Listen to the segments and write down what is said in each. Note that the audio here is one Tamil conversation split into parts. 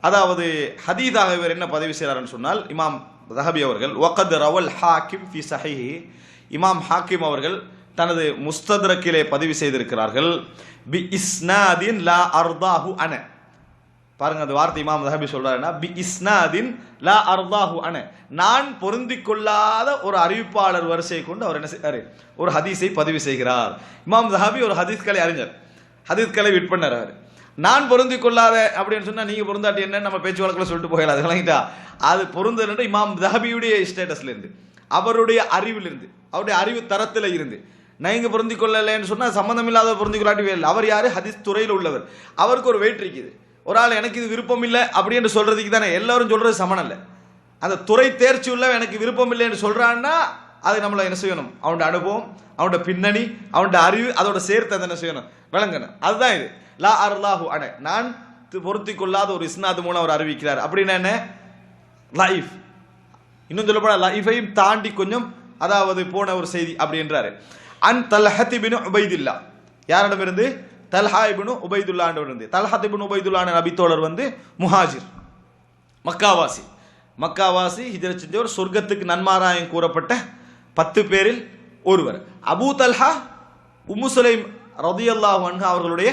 அதாவது ஹதீதாக இவர் என்ன பதிவு செய்கிறார்னு சொன்னால் இமாம் ரஹபி அவர்கள் ஒக்கத் ரவல் ஹாக்கிம் ஃபி சஹிஹி. இமாம் ஹாக்கிம் அவர்கள் தனது முஸ்தத்ரக்கிலே பதிவு செய்திருக்கிறார்கள் பி இஸ்னாதின் லா அர்தாஹு அன. பாருங்க அந்த வார்த்தை இமாம் ரஹபி சொல்றாருன்னா பி இஸ்னாதின் லா அர்தாஹு அன. நான் பொருந்தி கொள்ளாத ஒரு அறிவிப்பாளர் வரிசையை கொண்டு அவர் என்ன செய்கிறார்? ஒரு ஹதீஸை பதிவு செய்கிறார். இமாம் ரஹபி ஒரு ஹதீஸ்களை அறிஞர். ஹதீஸ்களை விற்பனர் அவர் நான் பொருந்தி கொள்ளாத அப்படின்னு சொன்னா நீங்க பொருந்தாட்டி என்ன? நம்ம பேச்சு வழக்கில் சொல்லிட்டு போயிடலாம் விளங்கிட்டா அது பொருந்தல் இமாம் தஹபியுடைய ஸ்டேட்டஸ்ல இருந்து அவருடைய அறிவிலிருந்து அவருடைய அறிவு தரத்தில் இருந்து நீங்க பொருந்தி கொள்ளலைன்னு சொன்னா சம்மந்தம் இல்லாத பொருந்தி கொள்ளாட்டி இல்லை. அவர் யாரு? ஹதிஸ் துறையில் உள்ளவர். அவருக்கு ஒரு வெயிட் இருக்குது. ஒரு ஆள் எனக்கு இது விருப்பம் இல்லை அப்படின்னு சொல்றதுக்கு தானே எல்லாரும் சொல்றது சமன் இல்லை அந்த துறை தேர்ச்சி உள்ள எனக்கு விருப்பம் இல்லைன்னு சொல்றான்னா அது நம்மளை என்ன செய்யணும்? அவனோட அனுபவம் அவனோட பின்னணி அவனோட அறிவு அதோட சேர்த்து அதை என்ன செய்யணும்? விளங்கணும். அதுதான் இது. லா அர்லாஹு அன நான் பொருத்தி கொள்ளாத ஒரு இஸ்னாத் மூலம் அவர் அறிவிக்கிறார். அப்படின்னா என்ன? லைஃப் இன்னும் சொல்ல போனால் லைஃபையும் தாண்டி கொஞ்சம் அதாவது போன ஒரு செய்தி அப்படின்றாரு. அன் தல்ஹத் இப்னு உபைதுல்லா யாரிடமிருந்து? தல்ஹா இப்னு உபைதுல்லாண்டவர் தல்ஹத் இப்னு உபைதுல்லான நபித்தோழர் வந்து முஹாஜிர். மக்காவாசி. மக்காவாசி ஹிஜர செஞ்சவர் சொர்க்கத்துக்கு நன்மாராயம் கூறப்பட்ட பத்து பேரில் ஒருவர். அபூ தல்ஹா உம்மு ரதியல்லாஹ் அன்ஹா அவர்களுடைய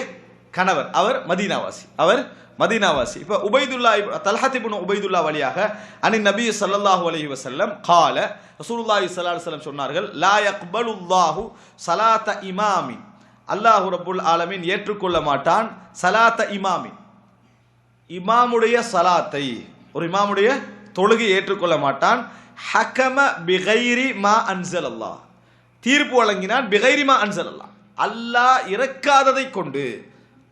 கணவர் அவர் மதீனாவாசி. அவர் மதீனாவாசி. இப்போ உபைதுல்லா இப்- தல்ஹத் உபைதுல்லா வழியாக அனி நபி ஸல்லல்லாஹு அலஹி வசல்லம் கால ரசூலுல்லாஹி ஸல்லல்லாஹு செல்லம் சொன்னார்கள் லா யக்பலுல்லாஹு சலாத்த இமாமி அல்லாஹ் ரபுல் ஆலமீன் ஏற்றுக்கொள்ள மாட்டான் சலாத்த இமாமி இமாமுடைய சலாத்தை ஒரு இமாமுடைய தொழுகை ஏற்றுக்கொள்ள மாட்டான். ஹக்கம பிகைரி மா அன்சல் அல்லாஹ் தீர்ப்பு வழங்கினான் பிகைரி மா அன்சல் அல்லாஹ் அல்லாஹ் இறக்காததை கொண்டு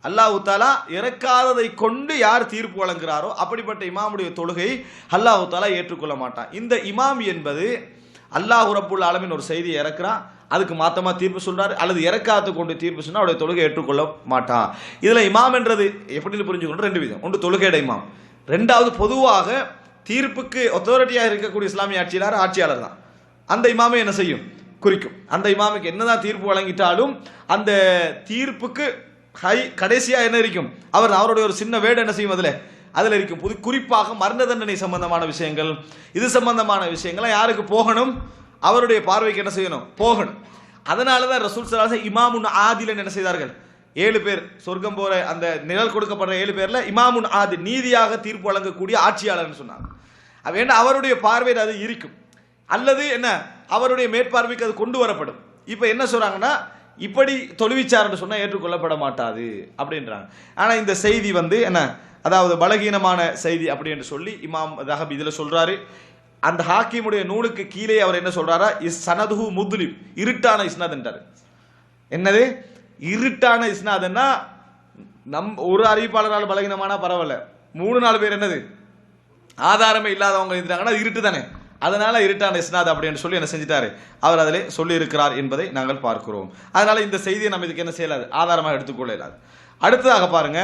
அல்லாஹு தாலா இறக்காததை கொண்டு யார் தீர்ப்பு வழங்குகிறாரோ அப்படிப்பட்ட இமாமுடைய தொழுகை அல்லாஹு தாலா ஏற்றுக்கொள்ள மாட்டான். இந்த இமாம் என்பது அல்லாஹ் உரப்புள்ள ஆலமின் ஒரு செய்தியை இறக்குறான். அதுக்கு மாத்தமாக தீர்ப்பு சொல்றாரு. அல்லது இறக்காத கொண்டு தீர்ப்பு சொன்னால் அவருடைய தொழுகை ஏற்றுக்கொள்ள மாட்டான். இதில் இமாம் என்றது எப்படின்னு புரிஞ்சுக்கணும்? ரெண்டு விதம். ஒன்று தொழுகையிட இமாம். ரெண்டாவது பொதுவாக தீர்ப்புக்கு ஒத்தாரிட்டியாக இருக்கக்கூடிய இஸ்லாமிய ஆட்சியாளர் ஆட்சியாளர் தான். அந்த இமாமை என்ன செய்யும்? குறிக்கும். அந்த இமாமுக்கு என்னதான் தீர்ப்பு வழங்கிட்டாலும் அந்த தீர்ப்புக்கு ஹை கடைசியா என்ன இருக்கும்? அவர் அவருடைய ஒரு சின்ன வேடு என்ன செய்யும் அதுல? அதில் இருக்கும். புது குறிப்பாக மரண தண்டனை சம்பந்தமான விஷயங்கள். இது சம்பந்தமான விஷயங்கள்லாம் யாருக்கு போகணும்? அவருடைய பார்வைக்கு என்ன செய்யணும்? போகணும். அதனால தான் ரசூல் சலாச இமாமுன் ஆதிலன் என்ன செய்தார்கள்? ஏழு பேர் சொர்க்கம் போகிற அந்த நிழல் கொடுக்கப்படுற ஏழு பேரில் இமாமுன் ஆதி நீதியாக தீர்ப்பு வழங்கக்கூடிய ஆட்சியாளர்னு சொன்னாங்க. அது வேண்டாம் அவருடைய பார்வையில் அது இருக்கும். அல்லது என்ன அவருடைய மேற்பார்வைக்கு அது கொண்டு வரப்படும். இப்போ என்ன சொல்கிறாங்கன்னா இப்படி தொழுவிச்சார்னு சொன்னால் ஏற்றுக்கொள்ளப்பட மாட்டாது அப்படின்றாங்க. ஆனால் இந்த செய்தி வந்து என்ன? அதாவது பலகீனமான செய்தி அப்படின்னு சொல்லி இமாம் தஹப் இதில் சொல்கிறாரு அந்த ஹாக்கிமுடைய நூலுக்கு கீழே அவர் என்ன சொல்கிறாரா இஸ் சனதுஹு முதுலிப். இருட்டான இஸ்னாத் என்னது? இருட்டான இஸ்னாதுன்னா நம் ஒரு அறிவிப்பாளரால் பலகீனமானா பரவாயில்ல. மூணு நாலு பேர் என்னது? ஆதாரமே இல்லாதவங்க இருந்தாங்கன்னா இருட்டு தானே அதனால இருட்டான இஸ்னாத் அப்படின்னு சொல்லி என்ன செஞ்சிட்டாரு? அவர் அதிலே சொல்லியிருக்கிறார் என்பதை நாங்கள் பார்க்கிறோம். அதனால இந்த செய்தியை நம்ம இதுக்கு என்ன செய்யலாது? ஆதாரமாக எடுத்துக்கொள்ள இயலாது அடுத்ததாக பாருங்க.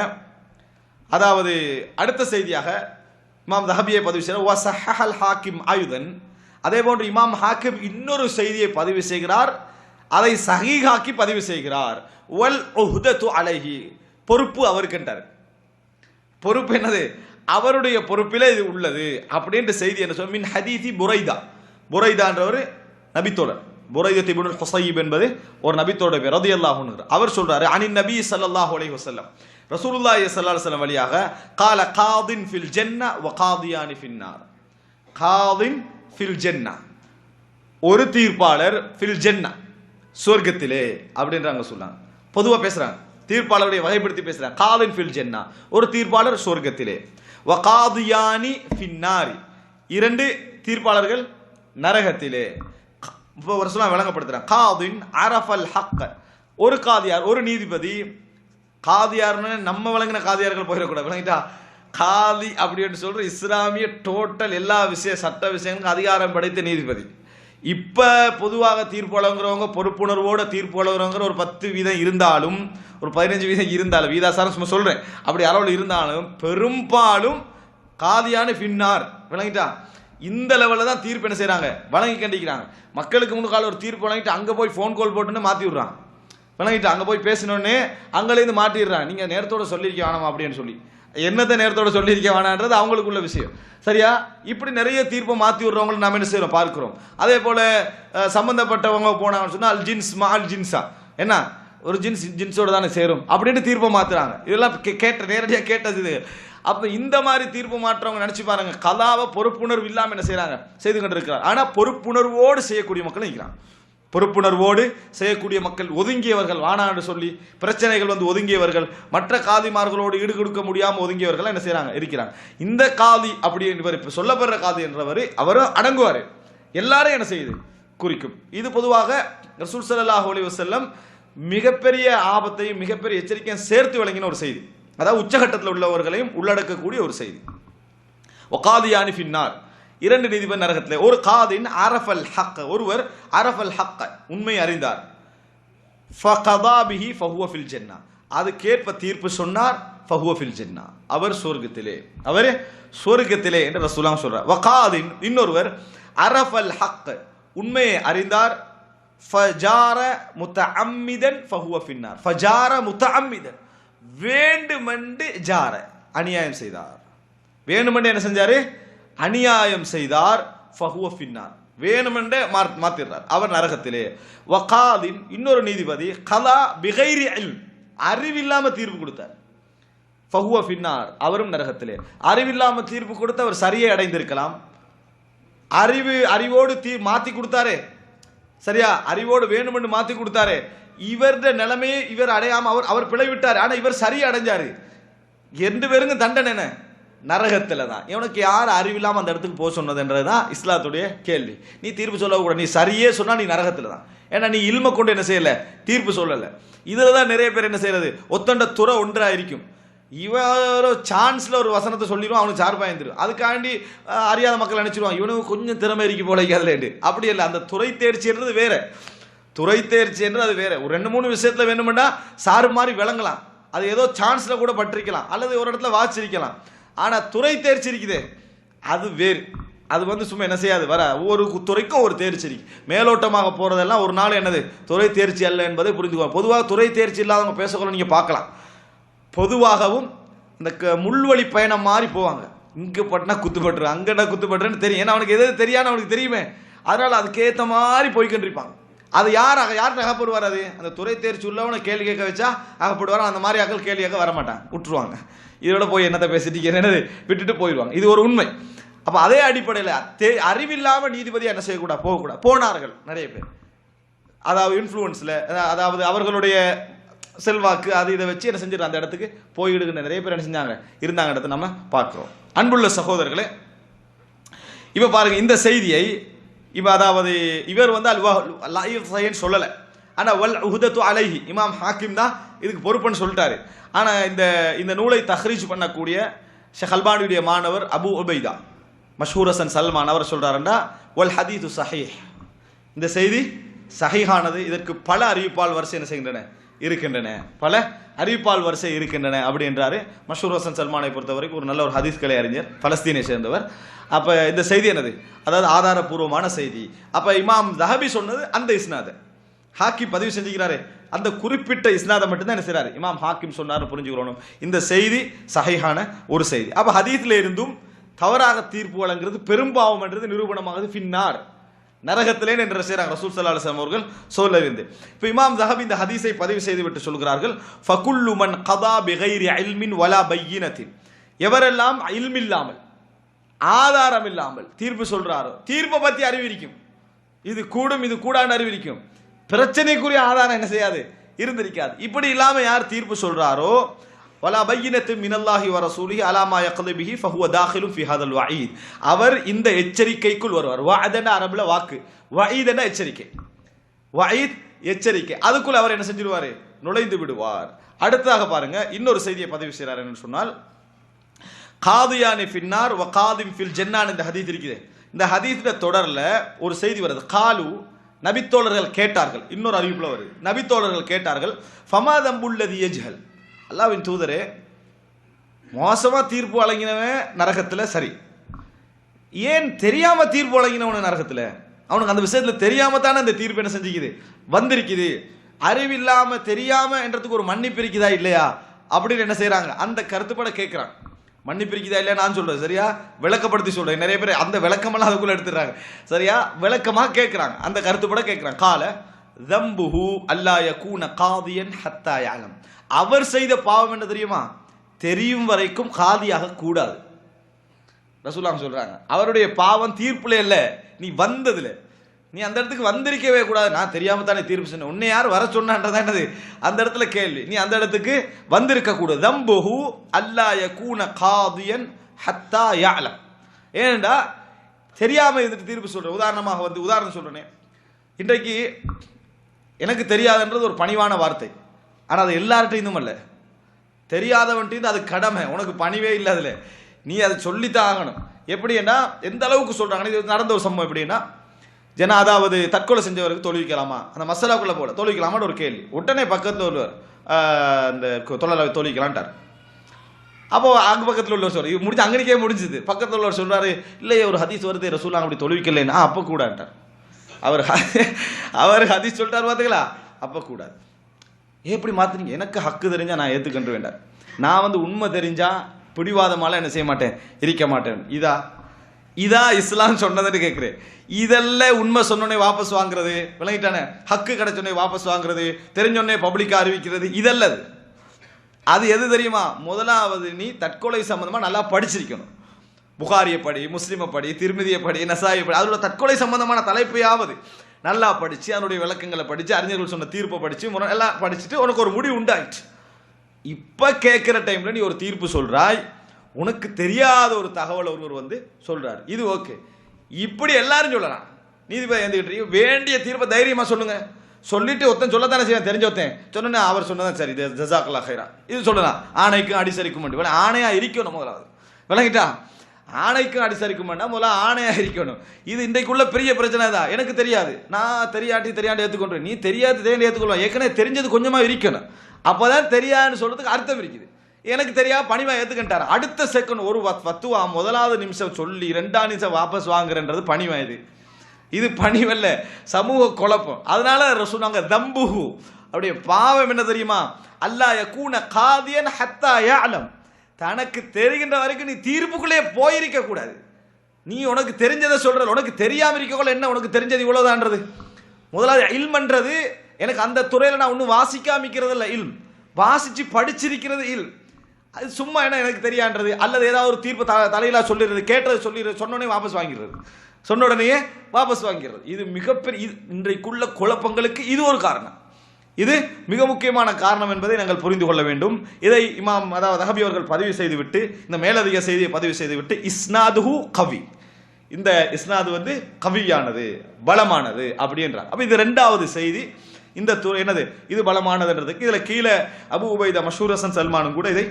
அதாவது அடுத்த செய்தியாக இமாம் தஹபியை பதிவு செய்கிறார். வசஹல் ஹாக்கிம் ஆயுதன் அதே போன்று இமாம் ஹாக்கிம் இன்னொரு செய்தியை பதிவு செய்கிறார். அதை சஹீஹாக்கி பதிவு செய்கிறார். வல் உஹ்தத்து அலைஹி. பொறுப்பு அவருக்குன்றார் பொறுப்பு என்னது? அவருடைய பொறுப்பில் இது உள்ளது அப்படின்ற செய்தி என்ன சொல்ல மின் ஹதீதி புரைதா. புரைதான்றவர் நபித்தோழர். புரைதத்தை இப்னுல் ஹுசைப் என்பது ஒரு நபித்தோட பேர் ரதியல்லாஹு அன்ஹு. அவர் சொல்றாரு அனின் நபி சல்லாஹ் அலைஹி வசல்லம் ரசூலுல்லாஹி சல்லாஹ் செல்லம் வழியாக கால காதின் ஃபில் ஜன்ன வ காதியானி ஃபின்னார் காதின் ஃபில் ஜன்னா. ஒரு தீர்ப்பாளர் ஃபில் ஜன்னா. சொர்க்கத்திலே அப்படின்றாங்க சொன்னாங்க பொதுவாக பேசுறாங்க. தீர்ப்பாளருடைய வகைப்படுத்தி பேசுகிறார் காவின் ஃபில் ஜென்னா ஒரு தீர்ப்பாளர் சொர்க்கத்திலே. வ ஃபின்னாரி. இரண்டு தீர்ப்பாளர்கள் நரகத்திலே. இப்போ ஒரு சொல்ல விளங்கப்படுத்துறாங்க காதின் அரஃபல் ஹக்க. ஒரு காதியார் ஒரு நீதிபதி. காதியார்னு நம்ம விளங்கின காதியார்கள் போயிடக்கூடாது. விளங்கிட்டா? காதி அப்படின்னு சொல்ற இஸ்லாமிய டோட்டல் எல்லா விஷய சட்ட விஷயங்களுக்கும் அதிகாரம் படைத்த நீதிபதி. இப்ப பொதுவாக தீர்ப்பு வழங்குறவங்க பொறுப்புணர்வோட தீர்ப்பு வழங்குறவங்கிற ஒரு பத்து வீதம் இருந்தாலும் ஒரு பதினஞ்சு வீதம் இருந்தாலும் வீதாசாரம் சும்மா சொல்றேன். அப்படி அளவில் இருந்தாலும் பெரும்பாலும் காதியான பின்னார் விளங்கிட்டா? இந்த லெவலில் தான் தீர்ப்பு என்ன செய்கிறாங்க வழங்கி கண்டிக்கிறாங்க. மக்களுக்கு முன்னுக்கால ஒரு தீர்ப்பு வழங்கிட்டு அங்கே போய் ஃபோன் கால் போட்டுன்னு மாற்றி விடுறான். விளங்கிட்டு? அங்கே போய் பேசினோடனே அங்கேருந்து மாட்டிடுறான் நீங்கள் நேரத்தோட சொல்லியிருக்க வேணாமா அப்படின்னு சொல்லி. என்னத்தை நேரத்தோட சொல்லியிருக்க வேணான்றது அவங்களுக்குள்ள விஷயம். சரியா? இப்படி நிறைய தீர்ப்பை மாற்றி விடுறவங்களை நாம் என்ன செய்கிறோம் பார்க்குறோம். அதே போல சம்மந்தப்பட்டவங்க போனாங்கன்னு சொன்னால் அல் ஜின்ஸ் மா அல் ஜின்ஸா? என்ன? ஒரு ஜின்ஸ் ஜின்ஸோடு தானே சேரும். அப்படின்னு தீர்ப்பை மாற்றுறாங்க இதெல்லாம் கே- கேட்ட நேரடியாக கேட்டது இது. அப்போ இந்த மாதிரி தீர்ப்பு மாற்றவங்க நினச்சி பாருங்க கலாவை பொறுப்புணர்வு இல்லாமல் என்ன செய்கிறாங்க செய்து கொண்டு இருக்கிறார் ஆனால் பொறுப்புணர்வோடு செய்யக்கூடிய மக்களும் இருக்கிறாங்க பொறுப்புணர்வோடு செய்யக்கூடிய மக்கள் ஒதுங்கியவர்கள் வானான்னு சொல்லி பிரச்சனைகள் வந்து ஒதுங்கியவர்கள் மற்ற காதிமார்களோடு ஈடுகொடுக்க முடியாமல் ஒதுங்கியவர்கள் என்ன செய்கிறாங்க இருக்கிறாங்க. இந்த காதி அப்படி இவர் இப்போ சொல்லப்படுற காதி என்றவர் அவரும் அடங்குவார். எல்லாரும் என்ன செய்யுது? குறிக்கும். இது பொதுவாக ரசூல் சல்லாஹ் அலைஹி மிகப்பெரிய ஆபத்தையும் மிகப்பெரிய எச்சரிக்கையும் சேர்த்து வழங்கின ஒரு செய்தி. அதாவது உச்சகட்டத்தில் உள்ளவர்களையும் உள்ளடக்கக்கூடிய ஒரு செய்தி. ஒகாதியானி ஃபின்னார். இரண்டு நீதிபதி நரகத்தில். ஒரு காதின் அரஃபல் ஹக்க. ஒருவர் அரஃபல் ஹக்க. உண்மை அறிந்தார். ஃபகதா பிஹி ஃபஹுவ ஃபில் ஜென்னா. அதுக்கேற்ப தீர்ப்பு சொன்னார் ஃபஹுவ ஃபில் ஜென்னா. அவர் சொர்க்கத்திலே. அவர் சொர்க்கத்திலே என்று ரசூலாம் சொல்றார். வகாதின் இன்னொருவர் அரஃபல் ஹக் உண்மையை அறிந்தார். ஃபஜார முத்த அம்மிதன் ஃபஹுவ ஃபின்னார். ஃபஜார முத்த அம்மிதன் வேண்டுமென்று ஜார. அநியாயம் செய்தார். வேண்டுமண்டு என்ன செஞ்சாரு? அநியாயம் செய்தார் ஃபஹுவ ஃபின்னார். வேணுமென்றே மார் மாத்திடுறார் அவர் நரகத்திலே. வகாதின் இன்னொரு நீதிபதி கலா பிகைரி அல் அறிவில்லாம தீர்ப்பு கொடுத்தார். ஃபஹுவ ஃபின்னார் அவரும் நரகத்திலே. அறிவில்லாம தீர்ப்பு கொடுத்து அவர் சரியை அடைந்திருக்கலாம். அறிவு அறிவோடு தீ மாற்றி கொடுத்தாரே. சரியா? அறிவோடு வேணுமென்று மாற்றி கொடுத்தாரே. இவருடைய நிலைமையை இவர் அடையாமல் அவர் அவர் பிழைவிட்டார். ஆனால் இவர் சரி அடைஞ்சார். ரெண்டு பேருங்க தண்டனை என்ன? நரகத்தில் தான் இவனுக்கு யார் அறிவில்லாமல் அந்த இடத்துக்கு போக சொன்னதுன்றது தான் இஸ்லாத்துடைய கேள்வி. நீ தீர்ப்பு சொல்லக்கூடாது நீ சரியே சொன்னால் நீ நரகத்தில் தான் ஏன்னா நீ இல்மை கொண்டு என்ன செய்யலை? தீர்ப்பு சொல்லலை. இதில் தான் நிறைய பேர் என்ன செய்யறது? ஒத்தண்ட துறை ஒன்றாக இருக்கும் இவன் சான்ஸில் ஒரு வசனத்தை சொல்லிடுவான் அவனுக்கு சார்பாயந்துடும் அதுக்காண்டி அறியாத மக்கள் நினச்சிடுவான் இவனுக்கு கொஞ்சம் திறமை இருக்கு போல அதுலேண்டு. அப்படி இல்லை. அந்த துறை தேர்ச்சின்றது வேற. துறை தேர்ச்சின்றது அது வேற. ஒரு ரெண்டு மூணு விஷயத்தில் வேணுமெண்டா சாறு மாதிரி விளங்கலாம். அது ஏதோ சான்ஸில் கூட பட்டிருக்கலாம். அல்லது ஒரு இடத்துல வாச்சிருக்கலாம் ஆனால் துறை தேர்ச்சி இருக்குது அது வேறு. அது வந்து சும்மா என்ன செய்யாது? வர ஒவ்வொரு துறைக்கும் ஒரு தேர்ச்சி இருக்கு. மேலோட்டமாக போகிறதெல்லாம் ஒரு நாள் என்னது? துறை தேர்ச்சி அல்ல என்பதை புரிஞ்சுக்கணும் பொதுவாக துறை தேர்ச்சி இல்லாதவங்க பேசக்கூட நீங்கள் பார்க்கலாம். பொதுவாகவும் இந்த க- முள்வழி பயணம் மாதிரி போவாங்க. இங்கே பட்டினா குத்துப்பட்டுரு அங்கடா குத்துப்பட்டுருன்னு தெரியும். ஏன்னா அவனுக்கு எது தெரியாது அவனுக்கு தெரியுமே. அதனால் அதுக்கேற்ற மாதிரி போய்கின்றிருப்பாங்க அது யார் யார்கிட்ட அகப்படுவார் அது? அந்த துறை தேர்ச்சி உள்ளவனை கேள்வி கேட்க வச்சா அகப்படுவார்? அந்த மாதிரி ஆக்கள் கேள்வி கேட்க வரமாட்டாங்க விட்டுருவாங்க. இதோட போய் என்னத்தை பேசிட்டு என்னது? விட்டுட்டு போயிடுவாங்க. இது ஒரு உண்மை. அப்போ அதே அடிப்படையில் தே அறிவில்லாமல் நீதிபதி என்ன செய்யக்கூடாது போகக்கூடாது போனார்கள் நிறைய பேர். அதாவது இன்ஃப்ளூயன்ஸில் அதாவது அவர்களுடைய செல்வாக்கு அது இதை வச்சு என்ன செஞ்சிடும் அந்த இடத்துக்கு போயிடுகின்ற நிறைய பேர் என்ன செஞ்சாங்க? இருந்தாங்க. இடத்த நம்ம பார்க்குறோம். அன்புள்ள சகோதரர்களே இப்போ பாருங்கள் இந்த செய்தியை இப்போ அதாவது இவர் வந்து அல்வா லைஃப் சைன்னு சொல்லலை. ஆனால் வல் உஹுதத்து அலைஹி இமாம் ஹாக்கிம் தான் இதுக்கு பொறுப்புன்னு சொல்லிட்டாரு. ஆனால் இந்த இந்த நூலை தஹ்ரீஜ் பண்ணக்கூடிய ஷஹல்பானுடைய மாணவர் அபு உபைதா மஷூர் ஹசன் சல்மான் அவர் சொல்கிறாருண்டா வல் ஹதீது சஹீஹ். இந்த செய்தி சஹீஹானது இதற்கு பல அறிவிப்பால் வரிசை என்ன செய்கின்றன? இருக்கின்றன. பல அறிவிப்பால் வரிசை இருக்கின்றன அப்படி என்றாரு மஷூர் ஹசன் சல்மானை பொறுத்தவரைக்கும் ஒரு நல்ல ஒரு ஹதீஸ் கலை அறிஞர் பலஸ்தீனை சேர்ந்தவர். அப்போ இந்த செய்தி என்னது? அதாவது ஆதாரபூர்வமான செய்தி. அப்போ இமாம் தஹபி சொன்னது அந்த இஸ்னாதை ஹாக்கி பதிவு செஞ்சுக்கிறாரு அந்த குறிப்பிட்ட இஸ்னாதை மட்டும்தான் என்ன செய்கிறார் இமாம் ஹாக்கிம் சொன்னார்னு புரிஞ்சுக்கிறோம் இந்த செய்தி சகைகான ஒரு செய்தி. அப்போ ஹதீஸில் இருந்தும் தவறாக தீர்ப்பு வழங்குறது பெரும்பாவம் என்றது நிரூபணமாகுது பின்னார் நரகத்திலே என்று செய்கிறாங்க ரசூல் சல்லா அலுவலாம் அவர்கள் சொல்லவிருந்து இப்போ இமாம் ஜஹப் இந்த ஹதீஸை பதிவு செய்துவிட்டு சொல்கிறார்கள் ஃபகுல்லு மன் கதா பிகைரி அல்மின் வலா பையினத்தின். எவரெல்லாம் இல்மில்லாமல் ஆதாரம் இல்லாமல் தீர்ப்பு சொல்கிறாரோ தீர்ப்பை பற்றி அறிவிக்கும். இது கூடும் இது கூடான்னு அறிவிக்கும். பிரச்சனைக்குரிய ஆதாரம் என்ன செய்யாது? இருந்திருக்காது. இப்படி இல்லாமல் யார் தீர்ப்பு சொல்கிறாரோ வலா பையினத்து மினல்லாஹி வர சூலி அலாமா யக்லிபிஹி ஃபஹுவ தாஹிலும் ஃபிஹாதல் வயீத் அவர் இந்த எச்சரிக்கைக்குள் வருவார். வா அதென்ன அரபில் வாக்கு. வயீதன எச்சரிக்கை. வயீத் எச்சரிக்கை. அதுக்குள் அவர் என்ன செஞ்சிருவார்? நுழைந்து விடுவார். அடுத்ததாக பாருங்க இன்னொரு செய்தியை பதிவு செய்கிறார் என்று சொன்னால் காதியானி ஃபின்னார் வ காதிம் ஃபில் ஜென்னான் இந்த ஹதீத் இருக்குது. இந்த ஹதீத்தில் தொடரில் ஒரு செய்தி வருது. காலு நபித்தோழர்கள் கேட்டார்கள். இன்னொரு அறிவிப்பில் வருது. நபித்தோழர்கள் கேட்டார்கள். ஃபமாதம்புள்ளது எஜ்ஹல் அல்லாவின் தூதரே மோசமாக தீர்ப்பு வழங்கினவன் நரகத்தில் சரி. ஏன் தெரியாமல் தீர்ப்பு வழங்கினவனு நரகத்தில்? அவனுக்கு அந்த விஷயத்தில் தெரியாம தானே அந்த தீர்ப்பு என்ன செஞ்சுக்குது? வந்திருக்குது. அறிவில்லாமல் தெரியாமல் என்றதுக்கு ஒரு மன்னிப்பு இருக்குதா இல்லையா? அப்படின்னு என்ன செய்கிறாங்க அந்த கருத்துப்பட கேட்குறாங்க மன்னிப்பு இருக்குதா இல்லையா? நான் சொல்கிறேன் சரியா? விளக்கப்படுத்தி சொல்கிறேன் நிறைய பேர் அந்த விளக்கமெல்லாம் அதுக்குள்ளே எடுத்துடுறாங்க. சரியா? விளக்கமாக கேட்குறாங்க அந்த கருத்துப்பட கேட்குறாங்க காலை தம்புஹு அல்லா யகூன காதியன் ஹத்தா யாலம் அவர் செய்த பாவம் என்ன தெரியுமா? தெரியும் வரைக்கும் காதியாக கூடாது. ரசூலாம் சொல்றாங்க. அவருடைய பாவம் தீர்ப்புல இல்ல. நீ வந்ததுல. நீ அந்த இடத்துக்கு வந்திருக்கவே கூடாது. நான் தெரியாம தானே தீர்ப்பு சொன்னேன். உன்னை யார் வர சொன்னான்றதா என்னது? அந்த இடத்துல கேள்வி. நீ அந்த இடத்துக்கு வந்திருக்க கூடாது. தம்புஹு அல்லா யகூன காதியன் ஹத்தா யாலம் ஏனென்றா தெரியாம இருந்துட்டு தீர்ப்பு சொல்றேன். உதாரணமாக வந்து உதாரணம் சொல்றேனே. இன்றைக்கு எனக்கு தெரியாதுன்றது ஒரு பணிவான வார்த்தை. ஆனால் அது எல்லார்ட்டையும் அல்ல. தெரியாதவன்ட்டு அது கடமை. உனக்கு பணிவே இல்லை அதில். நீ அதை சொல்லித்தான் ஆகணும். எப்படின்னா எந்த அளவுக்கு சொல்றாங்க இது நடந்த ஒரு சம்பவம் எப்படின்னா ஜனா அதாவது தற்கொலை செஞ்சவருக்கு தொழிக்கலாமா அந்த மசாலாக்குள்ளே போல. தொழிக்கலாமான்னு ஒரு கேள்வி. உடனே பக்கத்தில் உள்ளவர் அந்த தொழிலாளர் தொழிக்கலான்ட்டார் அப்போ அங்க பக்கத்தில் உள்ளவர் சொல்ற இது முடிஞ்சு அங்கனிக்கே முடிஞ்சுது. பக்கத்தில் உள்ளவர் சொல்றாரு இல்லையே ஒரு ஹதீஸ் வருது ரசூலா அப்படி தொழுவிக்கலைன்னா அப்போ கூடான்ட்டார் அவர் அவர் ஹதீஸ் சொல்லிட்டார் பார்த்தீங்களா அப்போ கூடாது. எப்படி மாத்துறீங்க? எனக்கு ஹக்கு தெரிஞ்சா நான் ஏத்துக்கன்று வேண்டார் நான் வந்து உண்மை தெரிஞ்சா பிடிவாதமால என்ன செய்ய மாட்டேன்? இருக்க மாட்டேன். இதா? இதா இஸ்லாம் சொன்னதுன்னு கேட்குறேன் இதெல்லாம் உண்மை சொன்னோடனே வாபஸ் வாங்குறது விளங்கிட்டானே? ஹக்கு கிடைச்சோடனே வாபஸ் வாங்குறது தெரிஞ்சோடனே பப்ளிக்காக அறிவிக்கிறது இதல்லது அது. எது தெரியுமா? முதலாவது நீ தற்கொலை சம்மந்தமாக நல்லா படிச்சிருக்கணும். புகாரியை படி முஸ்லீமை படி திருமதியை படி நசாயை படி அதோட தற்கொலை சம்பந்தமான தலைப்பையாவது நல்லா படித்து அதனுடைய விளக்கங்களை படித்து அறிஞர்கள் சொன்ன தீர்ப்பை படித்து முறை- எல்லாம் படிச்சுட்டு உனக்கு ஒரு முடிவு உண்டாயிடுச்சு இப்போ கேட்குற டைமில் நீ ஒரு தீர்ப்பு சொல்கிறாய் உனக்கு தெரியாத ஒரு தகவல் ஒருவர் வந்து சொல்கிறார் இது ஓகே. இப்படி எல்லாரும் சொல்லலாம். நீதிபதி எழுந்துக்கிட்டு வேண்டிய தீர்ப்பை தைரியமாக சொல்லுங்கள் சொல்லிட்டு ஒருத்தன் சொல்லத்தானே செய்வேன். தெரிஞ்ச ஒருத்தன். சொன்னா அவர் சொன்னதான் சரி. இது ஜசாக்கலா ஹைரா இது சொல்லலாம். ஆணைக்கும் அடிசரிக்கும் வேண்டிய ஆணையாக இருக்கணும் முதலாவது. விளங்கிட்டா? ஆணைக்கும் அடிசரிக்கும் வேண்டாம் முதல்ல ஆணையை அரிக்கணும். இது இன்றைக்குள்ள பெரிய பிரச்சனை தான். எனக்கு தெரியாது. நான் தெரியாட்டி தெரியாண்டு ஏற்றுக்கொண்டேன் நீ தெரியாது தெரியாண்டு ஏற்றுக்கொள்ளும் ஏற்கனவே தெரிஞ்சது கொஞ்சமாக இருக்கணும். அப்பதான் தெரியாதுன்னு சொல்கிறதுக்கு அர்த்தம் இருக்குது. எனக்கு தெரியா பணிவா ஏற்றுக்கிட்டார் அடுத்த செகண்ட் ஒரு பத்துவா முதலாவது நிமிஷம் சொல்லி ரெண்டாம் நிமிஷம் வாபஸ் வாங்குறன்றது பணிவா இது. இது பணிவல்ல சமூக குழப்பம். அதனால சொன்னாங்க தம்புஹு. அப்படியே பாவம் என்ன தெரியுமா? அல்லாஹ் யகூன காதியன் ஹத்தா யஅலம். தனக்கு தெரிகின்ற வரைக்கும் நீ தீர்ப்புக்குள்ளே போயிருக்க கூடாது. நீ உனக்கு தெரிஞ்சதை சொல்ற உனக்கு தெரியாம இருக்கக்குள்ள என்ன உனக்கு தெரிஞ்சது இவ்வளவுதான்றது? முதலாவது இல்மன்றது எனக்கு அந்த துறையில் நான் ஒன்றும் வாசிக்காமிக்கிறது இல்லை இல் வாசிச்சு படிச்சிருக்கிறது இல் அது சும்மா என்ன எனக்கு தெரியான்றது? அல்லது ஏதாவது ஒரு தீர்ப்பு த தலையில சொல்லிடுறது கேட்டது சொல்லிடுறது சொன்ன உடனே வாபஸ் வாங்கிடுறது. சொன்ன உடனேயே வாபஸ் வாங்கிடுறது. இது மிகப்பெரிய இது இன்றைக்குள்ள குழப்பங்களுக்கு இது ஒரு காரணம். இது மிக முக்கியமான காரணம் என்பதை நாங்கள் புரிந்து கொள்ள வேண்டும். இதை இமாம் அதாவது தஹபி அவர்கள் பதிவு செய்துவிட்டு இந்த மேலதிக செய்தியை பதிவு செய்துவிட்டு இஸ்னாதுஹு கவி. இந்த இஸ்னாது வந்து கவியானது பலமானது அப்படின்றார் அப்போ இது ரெண்டாவது செய்தி. இந்த து என்னது? இது பலமானதுன்றதுக்கு இதில் கீழே அபு உபைதா மஷூரசன் சல்மானும் கூட இதை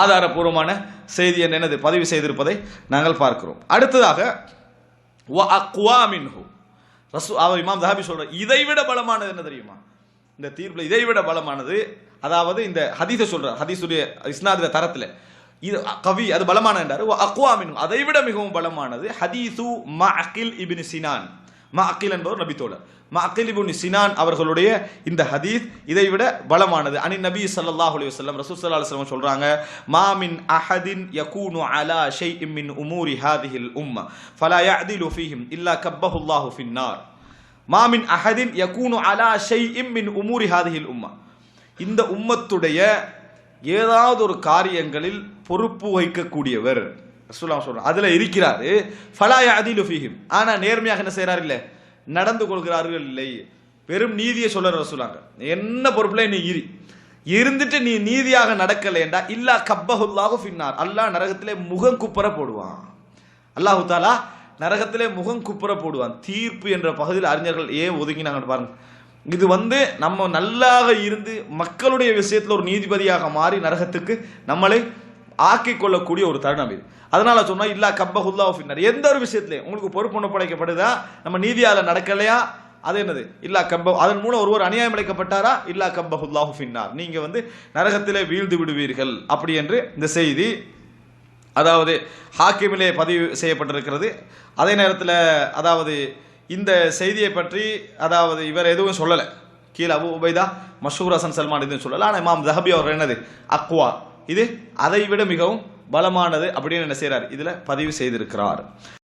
ஆதாரபூர்வமான செய்தி என்னது? பதிவு செய்திருப்பதை நாங்கள் பார்க்கிறோம். அடுத்ததாக வ அக்வா மின்ஹு. ரசு அவர் இமாம் தஹாபி சொல்கிறார் இதை விட பலமானது என்ன தெரியுமா? இந்த தீர்ப்பில் இதை விட பலமானது அதாவது இந்த ஹதீஸை சொல்கிறார் ஹதீஸுடைய இஸ்னாதுல தரத்தில். இது கவி அது பலமான என்றார். வ அதை விட மிகவும் பலமானது ஹதீசு மா அகில் இபின் சினான். அகில் என்பவர் நபித்தோழர் மா அகில் இபின் சினான் அவர்களுடைய இந்த ஹதீஸ் இதை விட பலமானது. அனி நபி ஸல்லல்லாஹு அலி வல்லம் ரசூல் சல்லா அலுவலம் சொல்கிறாங்க சொல்றாங்க அஹதின் யகூனு அலா ஷை இம்மின் உமூரி ஹாதிஹில் உம்மா ஃபலா யஅதிலு ஃபீஹிம் இல்லா கப்பஹுல்லாஹு ஃபின்னார் மாமின் அஹதின் யகூனு அலா ஷைஇன் மின் உமூரி ஹாதிஹில் உம்மா. இந்த உம்மத்துடைய ஏதாவது ஒரு காரியங்களில் பொறுப்பு வகிக்கக்கூடியவர். ரசூல்லா சொல்றாங்க அதுல இருக்கிறாரு ஃபலாய அதில் ஃபீஹிம். ஆனா நேர்மையாக என்ன செய்றார்? இல்லை நடந்து கொள்கிறார்கள் இல்லை. பெரும் நீதியை சொல்ல ரசூலாங்க என்ன பொறுப்புல நீ இரு. இருந்துட்டு நீ நீதியாக நடக்கலைண்டா இல்லா கப்பஹுல்லாஹு ஃபின்னார். அல்லாஹ் நரகத்திலே முகம் குப்புற போடுவான். அல்லாஹு தாலா நரகத்திலே முகம் குப்புற போடுவான். தீர்ப்பு என்ற பகுதியில் அறிஞர்கள் ஏன் ஒதுங்கினாங்கன்னு பாருங்க. இது வந்து நம்ம நல்லாக இருந்து மக்களுடைய விஷயத்தில் ஒரு நீதிபதியாக மாறி நரகத்துக்கு நம்மளை ஆக்கி கொள்ளக்கூடிய ஒரு தருணம் இது. அதனால சொன்னா இல்லா கப்பஹுல்லா ஃபின்னர் எந்த ஒரு விஷயத்திலையும் உங்களுக்கு பொறுப்பு ஒன்று படைக்கப்படுதா? நம்ம நீதியால நடக்கலையா? அது என்னது? இல்லா கம்ப அதன் மூலம் ஒருவர் அநியாயம் அளிக்கப்பட்டாரா? இல்லா கப்பஹுல்லாஹு ஃபின்னார் நீங்க வந்து நரகத்திலே வீழ்ந்து விடுவீர்கள். அப்படி என்று இந்த செய்தி அதாவது ஹாக்கிமிலே பதிவு செய்யப்பட்டிருக்கிறது. அதே நேரத்தில் அதாவது இந்த செய்தியை பற்றி அதாவது இவர் எதுவும் சொல்லலை. கீழே அபு உபைதா மஷூர் ஹசன் சல்மான் இதுன்னு சொல்லலை. ஆனால் இமாம் தஹபி அவர் என்னது? அக்வா. இது அதை விட மிகவும் பலமானது அப்படின்னு என்ன செய்கிறார் இதில் பதிவு செய்திருக்கிறார்.